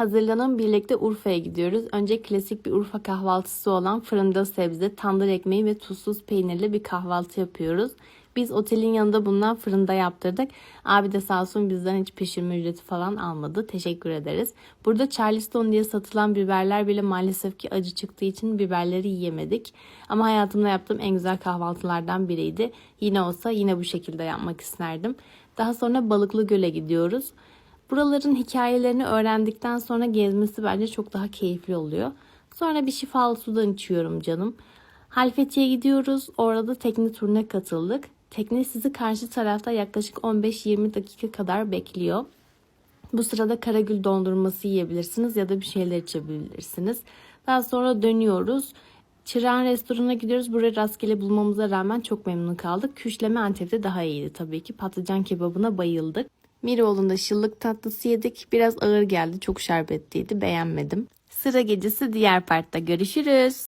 Hazırlanın birlikte Urfa'ya gidiyoruz. Önce klasik bir Urfa kahvaltısı olan fırında sebze, tandır ekmeği ve tuzsuz peynirli bir kahvaltı yapıyoruz. Biz otelin yanında bundan fırında yaptırdık. Abi de sağ olsun bizden hiç pişirme ücreti falan almadı. Teşekkür ederiz. Burada Charleston diye satılan biberler bile maalesef ki acı çıktığı için biberleri yiyemedik. Ama hayatımda yaptığım en güzel kahvaltılardan biriydi. Yine olsa yine bu şekilde yapmak isterdim. Daha sonra Balıklı Göl'e gidiyoruz. Buraların hikayelerini öğrendikten sonra gezmesi bence çok daha keyifli oluyor. Sonra bir şifalı sudan içiyorum canım. Halfeti'ye gidiyoruz. Orada da tekne turuna katıldık. Tekne sizi karşı tarafta yaklaşık 15-20 dakika kadar bekliyor. Bu sırada karagül dondurması yiyebilirsiniz ya da bir şeyler içebilirsiniz. Daha sonra dönüyoruz. Çırağan restorana gidiyoruz. Burayı rastgele bulmamıza rağmen çok memnun kaldık. Küşleme Antep'te daha iyiydi tabii ki. Patlıcan kebabına bayıldık. Miroğlu'nda şıllık tatlısı yedik. Biraz ağır geldi. Çok şerbetliydi. Beğenmedim. Sıra gecesi diğer partta görüşürüz.